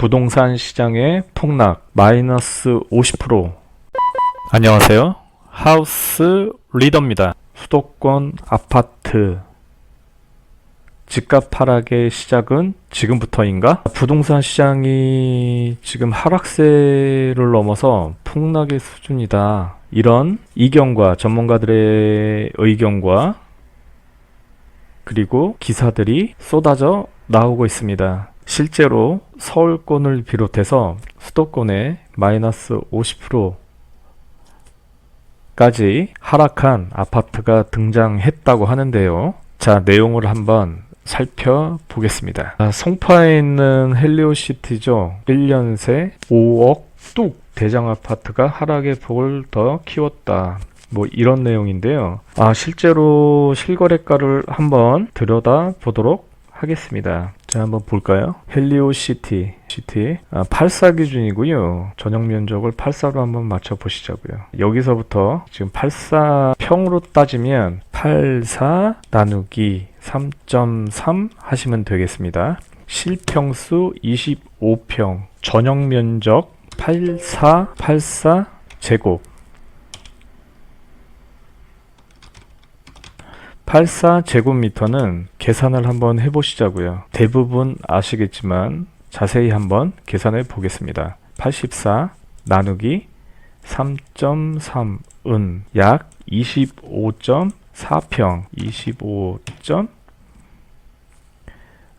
부동산 시장의 폭락 마이너스 50% 안녕하세요. 하우스 리더입니다. 수도권 아파트 집값 하락의 시작은 지금부터인가? 부동산 시장이 지금 하락세를 넘어서 폭락의 수준이다. 이런 이견과 전문가들의 의견과 그리고 기사들이 쏟아져 나오고 있습니다. 실제로 서울권을 비롯해서 수도권에 마이너스 50%까지 하락한 아파트가 등장했다고 하는데요. 자, 내용을 한번 살펴보겠습니다. 아, 송파에 있는 헬리오시티죠. 1년 새 5억 뚝 대장 아파트가 하락의 폭을 더 키웠다. 뭐 이런 내용인데요. 아, 실제로 실거래가를 한번 들여다 보도록 하겠습니다. 자, 한번 볼까요? 헬리오 시티, 시티. 아, 84 기준이고요. 전용 면적을 84로 한번 맞춰 보시자고요. 여기서부터 지금 84 평으로 따지면 84 나누기 3.3 하시면 되겠습니다. 실평수 25평, 전용 면적 84, 84 제곱. 84제곱미터는 계산을 한번 해보시자고요. 대부분 아시겠지만 자세히 한번 계산해 보겠습니다. 84 나누기 3.3은 약 25.4평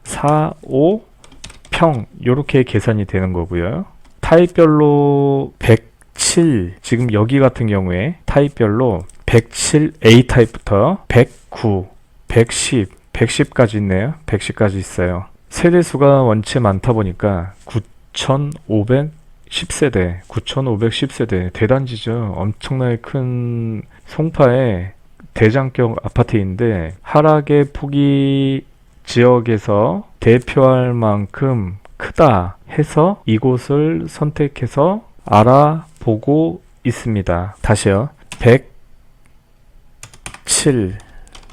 25.45평 이렇게 계산이 되는 거고요. 타입별로 107 지금 여기 같은 경우에 타입별로 107A 타입부터 109, 110, 110까지 있네요. 110까지 있어요. 세대수가 원체 많다 보니까 9,510세대, 9,510세대 대단지죠. 엄청나게 큰 송파의 대장격 아파트인데 하락의 폭이 지역에서 대표할 만큼 크다 해서 이곳을 선택해서 알아보고 있습니다. 다시요. 107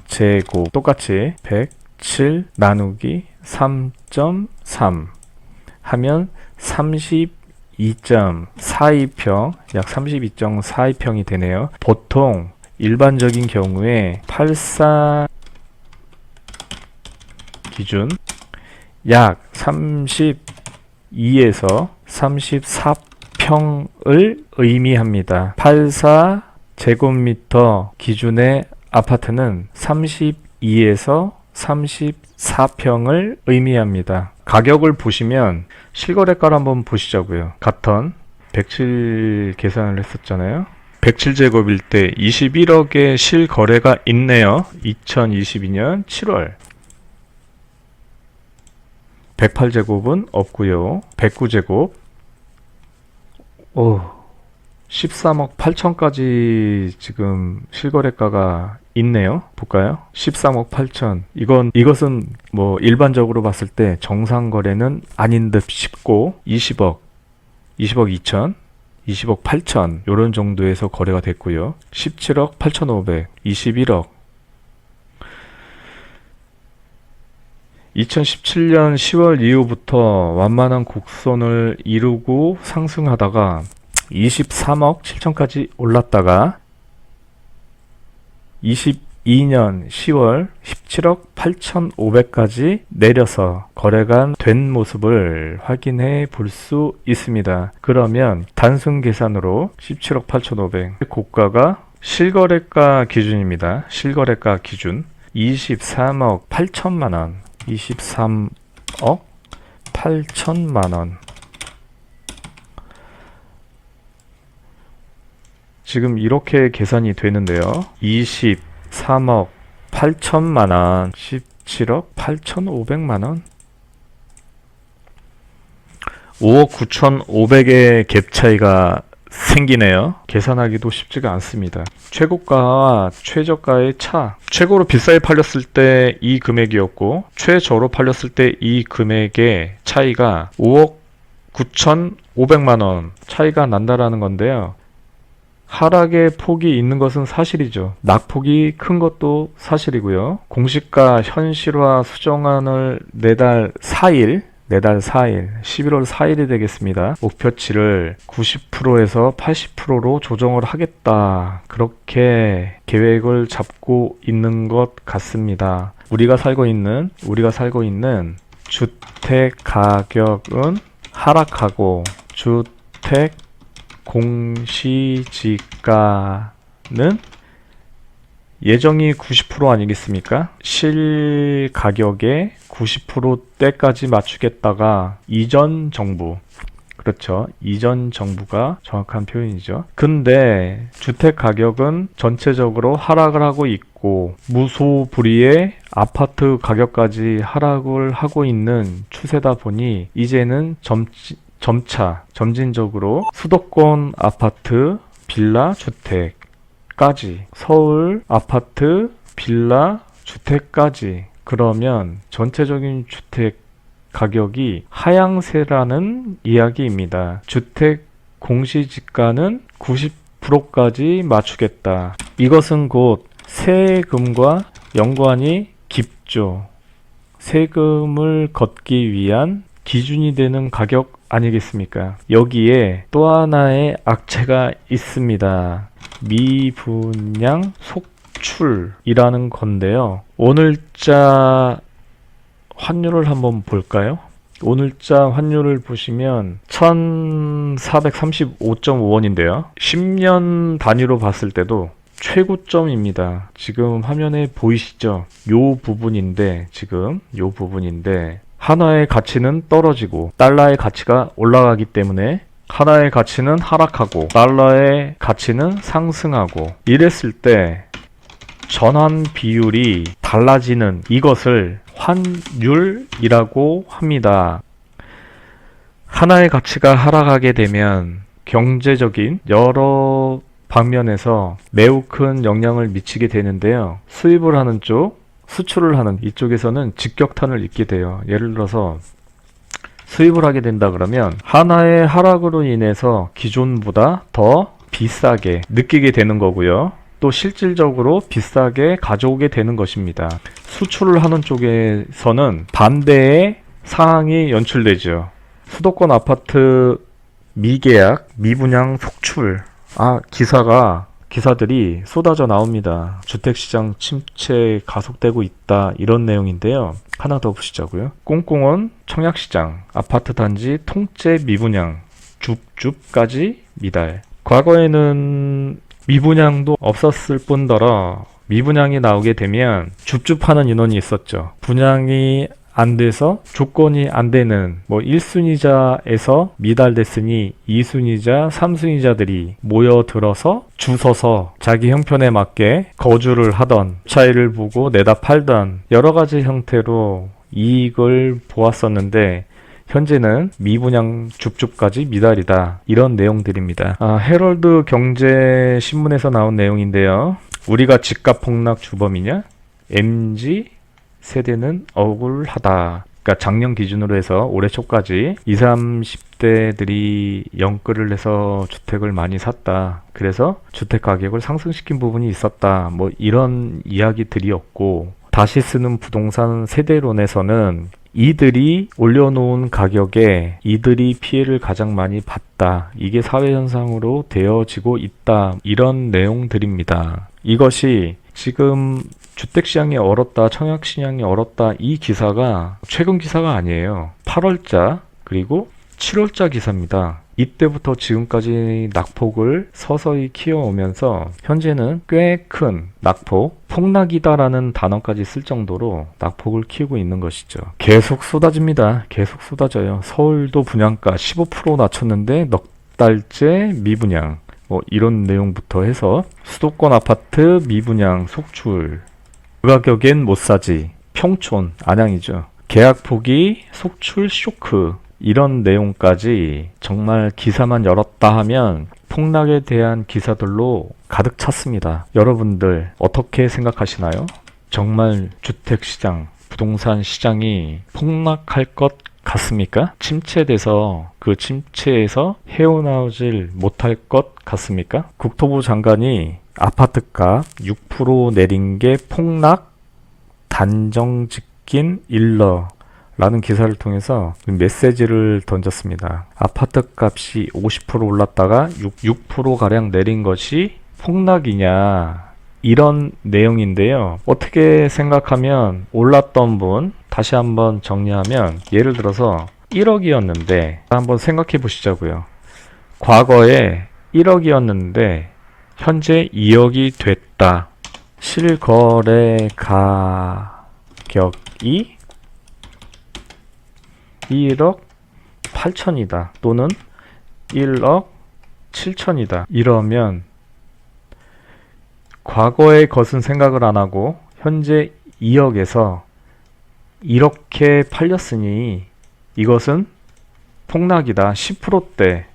제곱 똑같이 107 나누기 3.3 하면 32.42평 약 32.42평이 되네요. 보통 일반적인 경우에 84 기준 약 32에서 34평을 의미합니다. 84 제곱미터 기준의 아파트는 32에서 34평을 의미합니다. 가격을 보시면 실거래가를 한번 보시자고요. 같은 107 계산을 했었잖아요. 107제곱일 때 21억의 실거래가 있네요. 2022년 7월. 108제곱은 없고요. 109제곱. 오, 13억 8천까지 지금 실거래가가 있네요. 볼까요? 13억 8천. 이건 이것은 뭐 일반적으로 봤을 때 정상 거래는 아닌 듯 싶고 20억, 20억 2천, 20억 8천 요런 정도에서 거래가 됐고요. 17억 8,500, 21억 2017년 10월 이후부터 완만한 곡선을 이루고 상승하다가 23억 7천까지 올랐다가 22년 10월 17억 8,500까지 내려서 거래가 된 모습을 확인해 볼 수 있습니다. 그러면 단순 계산으로 17억 8,500 고가가 실거래가 기준입니다. 실거래가 기준 23억 8천만 원, 23억 8천만 원. 지금 이렇게 계산이 되는데요. 23억 8천만 원, 17억 8,500만 원. 5억 9,500의 갭 차이가 생기네요. 계산하기도 쉽지가 않습니다. 최고가와 최저가의 차. 최고로 비싸게 팔렸을 때 이 금액이었고, 최저로 팔렸을 때 이 금액의 차이가 5억 9,500만 원 차이가 난다라는 건데요. 하락의 폭이 있는 것은 사실이죠. 낙폭이 큰 것도 사실이고요. 공시가 현실화 수정안을 내달 4일 내달 4일, 11월 4일이 되겠습니다. 목표치를 90%에서 80%로 조정을 하겠다. 그렇게 계획을 잡고 있는 것 같습니다. 우리가 살고 있는, 우리가 살고 있는 주택 가격은 하락하고 주택 공시지가는 예정이 90% 아니겠습니까? 실 가격의 90%대까지 맞추겠다가 이전 정부 그렇죠. 이전 정부가 정확한 표현이죠. 근데 주택 가격은 전체적으로 하락을 하고 있고 무소불위의 아파트 가격까지 하락을 하고 있는 추세다 보니 이제는 점, 점차 점진적으로 수도권 아파트 빌라 주택까지 서울 아파트 빌라 주택까지 그러면 전체적인 주택 가격이 하향세라는 이야기입니다. 주택 공시지가는 90%까지 맞추겠다. 이것은 곧 세금과 연관이 깊죠. 세금을 걷기 위한 기준이 되는 가격 아니겠습니까? 여기에 또 하나의 악재가 있습니다. 미분양 속출이라는 건데요. 오늘자 환율을 한번 볼까요? 오늘자 환율을 보시면 1435.5원인데요. 10년 단위로 봤을 때도 최고점입니다. 지금 화면에 보이시죠? 요 부분인데 지금 요 부분인데 하나의 가치는 떨어지고 달러의 가치가 올라가기 때문에 하나의 가치는 하락하고 달러의 가치는 상승하고 이랬을 때 전환 비율이 달라지는 이것을 환율이라고 합니다. 하나의 가치가 하락하게 되면 경제적인 여러 방면에서 매우 큰 영향을 미치게 되는데요. 수입을 하는 쪽, 수출을 하는 이쪽에서는 직격탄을 입게 돼요. 예를 들어서 수입을 하게 된다 그러면 하나의 하락으로 인해서 기존보다 더 비싸게 느끼게 되는 거고요. 또 실질적으로 비싸게 가져오게 되는 것입니다. 수출을 하는 쪽에서는 반대의 상황이 연출되죠. 수도권 아파트 미계약, 미분양 속출. 아, 기사가 기사들이 쏟아져 나옵니다. 주택시장 침체 가속되고 있다. 이런 내용인데요. 하나 더 보시자고요. 꽁꽁원 청약시장, 아파트 단지 통째 미분양, 줍줍까지 미달. 과거에는 미분양도 없었을 뿐더러 미분양이 나오게 되면 줍줍하는 인원이 있었죠. 분양이 안 돼서 조건이 안 되는 뭐 1순위자에서 미달됐으니 2순위자, 3순위자들이 모여들어서 주서서 자기 형편에 맞게 거주를 하던 차이를 보고 내다 팔던 여러 가지 형태로 이익을 보았었는데 현재는 미분양 줍줍까지 미달이다. 이런 내용들입니다. 아, 헤럴드 경제 신문에서 나온 내용인데요. 우리가 집값 폭락 주범이냐? MG 세대는 억울하다. 그러니까 작년 기준으로 해서 올해 초까지 20, 30대들이 영끌을 해서 주택을 많이 샀다. 그래서 주택 가격을 상승시킨 부분이 있었다. 뭐 이런 이야기들이었고 다시 쓰는 부동산 세대론에서는 이들이 올려놓은 가격에 이들이 피해를 가장 많이 봤다. 이게 사회현상으로 되어지고 있다. 이런 내용들입니다. 이것이 지금 주택 시장이 얼었다, 청약 시장이 얼었다 이 기사가 최근 기사가 아니에요. 8월자 그리고 7월자 기사입니다. 이때부터 지금까지 낙폭을 서서히 키워오면서 현재는 꽤 큰 낙폭, 폭락이다라는 단어까지 쓸 정도로 낙폭을 키우고 있는 것이죠. 계속 쏟아집니다. 계속 쏟아져요. 서울도 분양가 15% 낮췄는데 넉 달째 미분양. 뭐 이런 내용부터 해서 수도권 아파트 미분양 속출 그 가격엔 못 사지 평촌 안양이죠 계약 포기 속출 쇼크 이런 내용까지 정말 기사만 열었다 하면 폭락에 대한 기사들로 가득 찼습니다. 여러분들 어떻게 생각하시나요? 정말 주택시장, 부동산 시장이 폭락할 것 같습니까? 침체돼서 그 침체에서 헤어나오질 못할 것 같습니까? 국토부 장관이 아파트값 6% 내린 게 폭락 단정 짓긴 일러 라는 기사를 통해서 메시지를 던졌습니다. 아파트 값이 50% 올랐다가 6, 6%가량 내린 것이 폭락이냐 이런 내용인데요. 어떻게 생각하면 올랐던 분 다시 한번 정리하면 예를 들어서 1억이었는데 한번 생각해 보시자고요. 과거에 1억이었는데 현재 2억이 됐다. 실거래 가격이 1억 8천이다. 또는 1억 7천이다. 이러면 과거의 것은 생각을 안 하고 현재 2억에서 이렇게 팔렸으니 이것은 폭락이다. 10%대,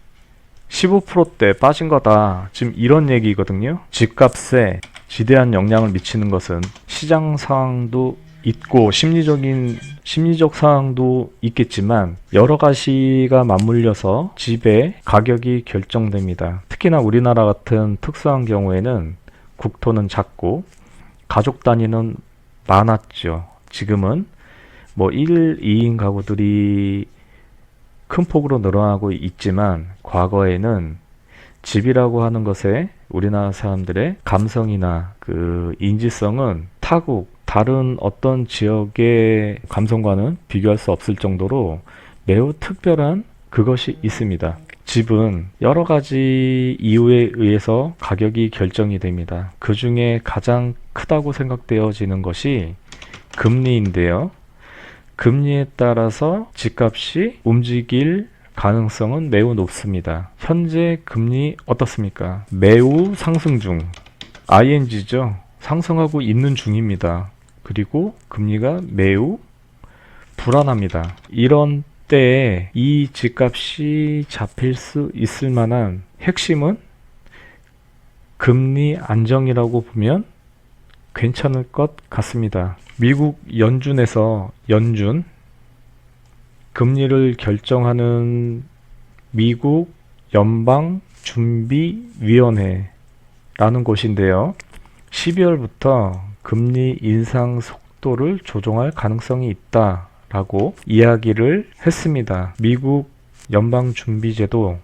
15%대 빠진 거다. 지금 이런 얘기거든요. 집값에 지대한 영향을 미치는 것은 시장 상황도 있고 심리적인 심리적 상황도 있겠지만 여러 가지가 맞물려서 집의 가격이 결정됩니다. 특히나 우리나라 같은 특수한 경우에는 국토는 작고 가족 단위는 많았죠. 지금은 뭐 1, 2인 가구들이 큰 폭으로 늘어나고 있지만 과거에는 집이라고 하는 것에 우리나라 사람들의 감성이나 그 인지성은 타국 다른 어떤 지역의 감성과는 비교할 수 없을 정도로 매우 특별한 그것이 있습니다. 집은 여러 가지 이유에 의해서 가격이 결정이 됩니다. 그 중에 가장 크다고 생각되어지는 것이 금리인데요. 금리에 따라서 집값이 움직일 가능성은 매우 높습니다. 현재 금리 어떻습니까? 매우 상승 중. ING죠. 상승하고 있는 중입니다. 그리고 금리가 매우 불안합니다. 이런 때에 이 집값이 잡힐 수 있을 만한 핵심은 금리 안정이라고 보면 괜찮을 것 같습니다. 미국 연준에서 연준 금리를 결정하는 미국 연방 준비 위원회라는 곳인데요. 12월부터 금리 인상 속도를 조정할 가능성이 있다라고 이야기를 했습니다. 미국 연방 준비제도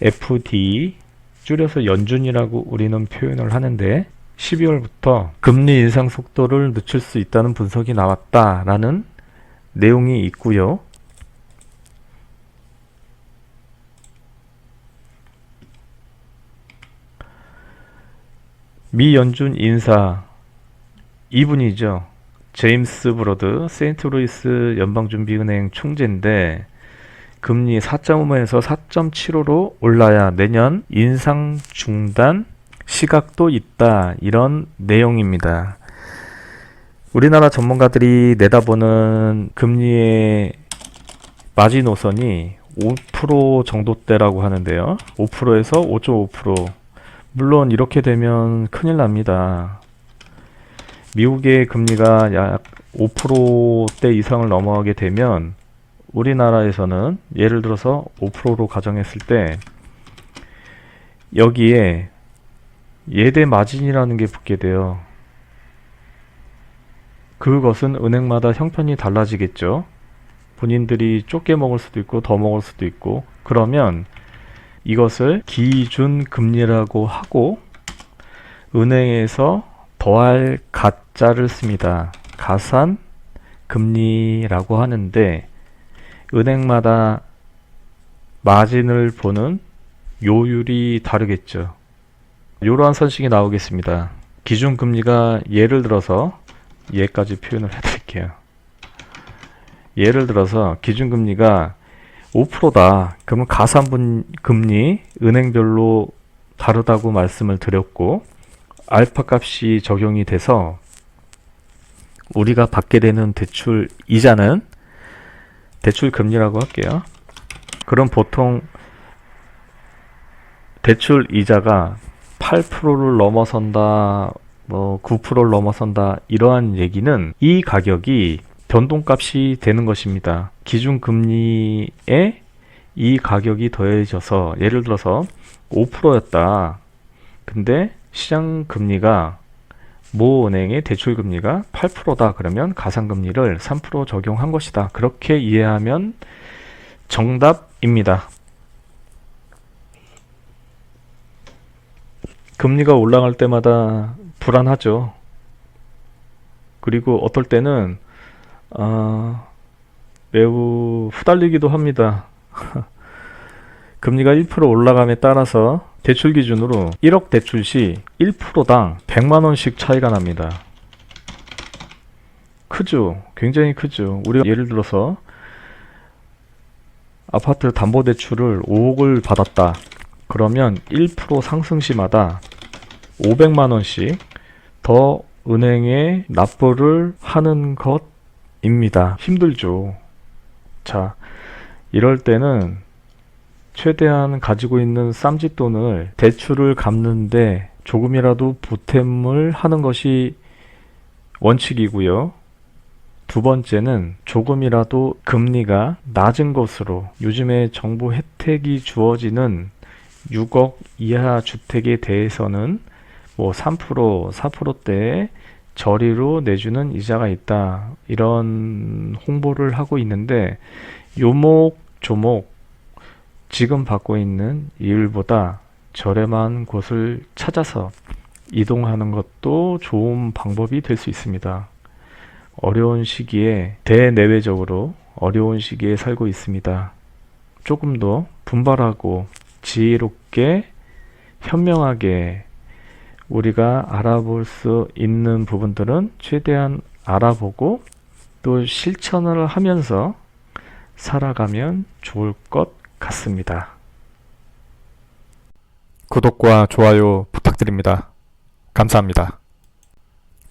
FD 줄여서 연준이라고 우리는 표현을 하는데 12월부터 금리 인상 속도를 늦출 수 있다는 분석이 나왔다라는 내용이 있고요. 미 연준 인사 이분이죠. 제임스 브로드 세인트루이스 연방준비은행 총재인데 금리 4.5에서 4.75로 올라야 내년 인상 중단 시각도 있다. 이런 내용입니다. 우리나라 전문가들이 내다보는 금리의 마지노선이 5% 정도대라고 하는데요. 5%에서 5.5%. 물론 이렇게 되면 큰일 납니다. 미국의 금리가 약 5%대 이상을 넘어가게 되면 우리나라에서는 예를 들어서 5%로 가정했을 때 여기에 예대 마진이라는 게 붙게 돼요. 그것은 은행마다 형편이 달라지겠죠. 본인들이 좁게 먹을 수도 있고 더 먹을 수도 있고 그러면 이것을 기준 금리라고 하고 은행에서 더할 가짜를 씁니다. 가산 금리라고 하는데 은행마다 마진을 보는 요율이 다르겠죠. 이러한 선식이 나오겠습니다. 기준 금리가 예를 들어서 얘까지 표현을 해드릴게요. 예를 들어서 기준금리가 5%다. 그러면 가산분 금리 은행별로 다르다고 말씀을 드렸고 알파 값이 적용이 돼서 우리가 받게 되는 대출 이자는 대출 금리라고 할게요. 그럼 보통 대출 이자가 8%를 넘어선다, 뭐 9%를 넘어선다 이러한 얘기는 이 가격이 변동값이 되는 것입니다. 기준금리에 이 가격이 더해져서 예를 들어서 5%였다. 근데 시장 금리가 모 은행의 대출 금리가 8%다 그러면 가상 금리를 3% 적용한 것이다. 그렇게 이해하면 정답입니다. 금리가 올라갈 때마다 불안하죠. 그리고 어떨 때는 아, 매우 후달리기도 합니다. 금리가 1% 올라감에 따라서 대출 기준으로 1억 대출 시 1%당 100만 원씩 차이가 납니다. 크죠. 굉장히 크죠. 우리가 예를 들어서 아파트 담보 대출을 5억을 받았다. 그러면 1% 상승 시마다 500만 원씩 더 은행에 납부를 하는 것입니다. 힘들죠. 자, 이럴 때는 최대한 가지고 있는 쌈짓돈을 대출을 갚는데 조금이라도 보탬을 하는 것이 원칙이고요. 두 번째는 조금이라도 금리가 낮은 것으로 요즘에 정부 혜택이 주어지는 6억 이하 주택에 대해서는 뭐 3%, 4%대의 저리로 내주는 이자가 있다. 이런 홍보를 하고 있는데 요목 조목 지금 받고 있는 이율보다 저렴한 곳을 찾아서 이동하는 것도 좋은 방법이 될 수 있습니다. 어려운 시기에 대내외적으로 어려운 시기에 살고 있습니다. 조금 더 분발하고 지혜롭게 현명하게 우리가 알아볼 수 있는 부분들은 최대한 알아보고 또 실천을 하면서 살아가면 좋을 것 같습니다. 구독과 좋아요 부탁드립니다. 감사합니다.